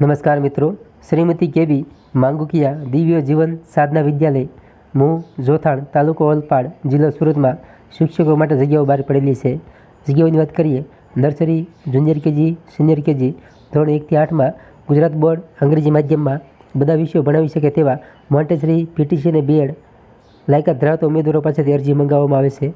નમસ્કાર મિત્રો. શ્રીમતી કેબી માંગુકિયા દિવ્ય જીવન સાધના વિદ્યાલય, મું. જોથાણ તાલુકો ઓલપાડ જિલ્લો સુરતમાં શિક્ષકો માટે જગ્યાઓ બહાર પડેલી છે. જગ્યાઓની વાત કરીએ, nursery, junior KG, senior KG, ધોરણ એકથી આઠમાં ગુજરાત બોર્ડ અંગ્રેજી માધ્યમમાં બધા વિષયો ભણાવી શકે તેવા મોન્ટેસરી પીટીસી અને બીએડ લાયકાત ધરાવતા ઉમેદવારો પાસેથી અરજી મંગાવવામાં આવે છે.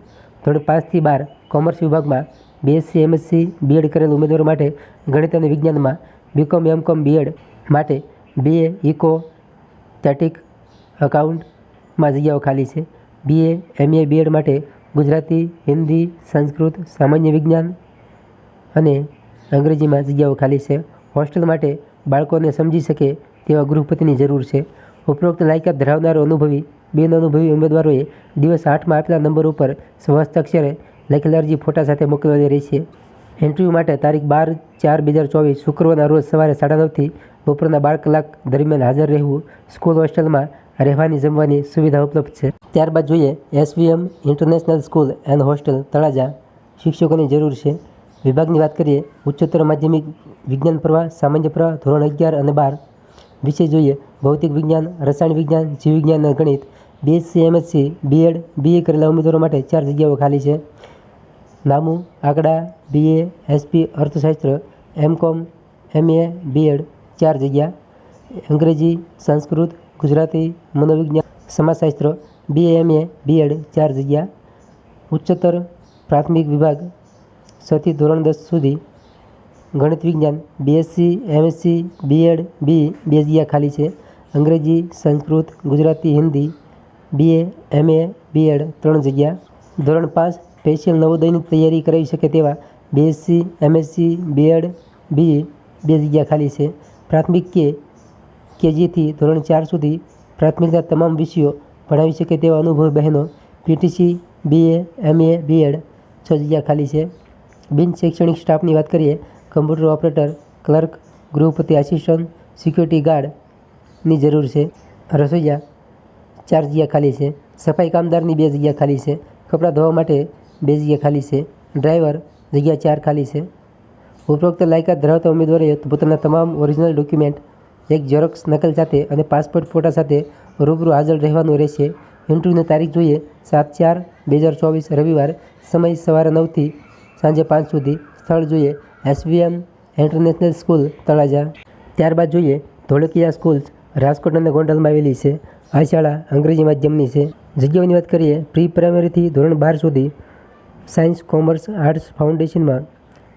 ધોરણ પાંચથી બાર કોમર્સ વિભાગમાં બીએસસી એમએસસી બીએડ કરેલ ઉમેદવારો માટે ગણિત અને વિજ્ઞાનમાં બીકોમ એમકોમ બીએડ માટે બીએ ઇકો સ્ટેટિક અકાઉન્ટમાં જગ્યાઓ ખાલી છે. બીએ એમએ બીએડ માટે ગુજરાતી, હિન્દી, સંસ્કૃત, સામાન્ય વિજ્ઞાન અને અંગ્રેજીમાં જગ્યાઓ ખાલી છે. હોસ્ટેલ માટે બાળકોને સમજી શકે તેવા ગૃહપતિની જરૂર છે. ઉપરોક્ત લાયકાત ધરાવનારો અનુભવી બિન અનુભવી ઉમેદવારોએ દિવસ આઠમાં આપેલા નંબર ઉપર સ્વહસ્તાક્ષરે લખેલ અરજી ફોટા સાથે મોકલવાની રહેશે. ઇન્ટરવ્યૂ માટે તારીખ બાર ચાર બે હજાર ચોવીસ શુક્રવારના રોજ સવારે સાડા નવથી બપોરના બાર કલાક દરમિયાન હાજર રહેવું સ્કૂલ હોસ્ટેલમાં રહેવાની જમવાની સુવિધા ઉપલબ્ધ છે. ત્યારબાદ જોઈએ SVM international school and hostel Talaja શિક્ષકોની જરૂર છે. વિભાગની વાત કરીએ, ઉચ્ચતર માધ્યમિક વિજ્ઞાન પ્રવાહ, સામાન્ય પ્રવાહ, ધોરણ અગિયાર અને બાર. વિશે જોઈએ, ભૌતિક વિજ્ઞાન, રસાયણ વિજ્ઞાન જીવ વિજ્ઞાન અને ગણિત. બીએસસી એમએસસી બીએડ બીએ કરેલા ઉમેદવારો માટે ચાર જગ્યાઓ ખાલી છે. નામું આંકડા બીએ એસપી, અર્થશાસ્ત્ર એમ કોમ એમએ, બીએડ, ચાર જગ્યા, અંગ્રેજી, સંસ્કૃત, ગુજરાતી, મનોવિજ્ઞાન, સમાજશાસ્ત્ર, બીએ, એમએ, બીએડ, ચાર જગ્યા, ઉચ્ચતર પ્રાથમિક વિભાગ, છથી ધોરણ દસ સુધી, ગણિત વિજ્ઞાન, બીએસસી, એમએસસી, બીએડ, બી, બે જગ્યા ખાલી છે, અંગ્રેજી, Sanskrit, Gujarati, Hindi, BA, MA, BEd, ત્રણ જગ્યા, ધોરણ પાંચ સ્પેશિયલ નવોદયની તૈયારી કરાવી શકે તેવા બીએસસી એમએસસી બીએડ બી બે જગ્યા ખાલી છે. પ્રાથમિક કે કેજીથી ધોરણ ચાર સુધી પ્રાથમિકના તમામ વિષયો ભણાવી શકે તેવા અનુભવી બહેનો પીટીસી બીએ એમએ બીએડ છ જગ્યા ખાલી છે. બિન શૈક્ષણિક સ્ટાફની વાત કરીએ, કમ્પ્યુટર ઓપરેટર, ક્લર્ક, ગૃહપતિ આસિસ્ટન્ટ, સિક્યુરિટી ગાર્ડની જરૂર છે. રસોઈયા ચાર જગ્યા ખાલી છે. સફાઈ કામદારની બે જગ્યા ખાલી છે. કપડાં ધોવા માટે બે જગ્યા ખાલી છે. ડ્રાઈવર જગ્યા ચાર ખાલી છે. ઉપરોક્ત લાયકાત ધરાવતા ઉમેદવારે પોતાના તમામ ઓરિજિનલ ડોક્યુમેન્ટ એક ઝેરોક્સ નકલ સાથે અને પાસપોર્ટ ફોટા સાથે રૂબરૂ હાજર રહેવાનું રહેશે. ઇન્ટરવ્યૂની તારીખ જોઈએ. સાત ચાર બે હજાર ચોવીસ રવિવાર સમય સવારે નવથી સાંજે પાંચ સુધી. સ્થળ જોઈએ. SVM international school Talaja. ત્યારબાદ જોઈએ. ધોળકિયા સ્કૂલ રાજકોટ અને ગોંડલમાં આવેલી છે. આ શાળા અંગ્રેજી માધ્યમની છે. જગ્યાઓની વાત કરીએ પ્રી પ્રાઇમરીથી ધોરણ બાર સુધી સાયન્સ, કોમર્સ, આર્ટ્સ ફાઉન્ડેશનમાં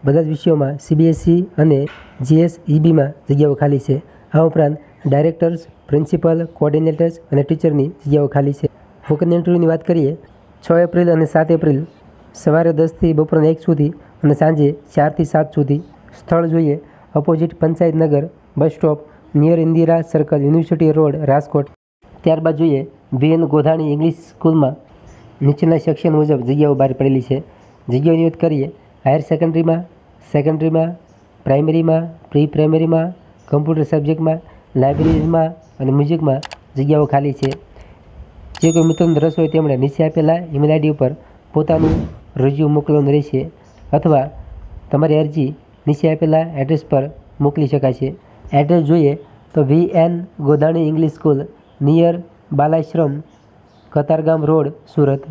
બધા જ વિષયોમાં સીબીએસઈ અને જીએસ ઈબીમાં જગ્યાઓ ખાલી છે. આ ઉપરાંત ડાયરેક્ટર્સ, પ્રિન્સિપલ, કોઓર્ડિનેટર્સ અને ટીચરની જગ્યાઓ ખાલી છે. વોકન ઇન્ટરવ્યૂની વાત કરીએ, છ એપ્રિલ અને સાત એપ્રિલ સવારે દસથી બપોરના એક સુધી અને સાંજે ચારથી સાત સુધી. સ્થળ જોઈએ opposite panchayat Nagar, bus stop near Indira circle university road Rajkot. ત્યારબાદ જોઈએ વીએન ગોધાણી ઇંગ્લિશ સ્કૂલમાં નીચેના સેક્શન મુજબ જગ્યાઓ બહાર પડેલી છે. જગ્યાઓની વાત કરીએ. હાયર સેકન્ડરીમાં સેકન્ડરીમાં પ્રાઇમરીમાં પ્રી પ્રાઇમરીમાં કમ્પ્યુટર સબ્જેક્ટમાં લાઇબ્રેરીમાં અને મ્યુઝિકમાં જગ્યાઓ ખાલી છે. જે કોઈ મિત્રોને રસ હોય તેમણે નીચે આપેલા ઈમેલ આઈડી ઉપર પોતાનું રજૂ મોકલવાનું રહેશે અથવા તમારી અરજી નીચે આપેલા એડ્રેસ પર મોકલી શકાય છે. એડ્રેસ જોઈએ તો V N Godani English school near Balashram Katargam road Surat.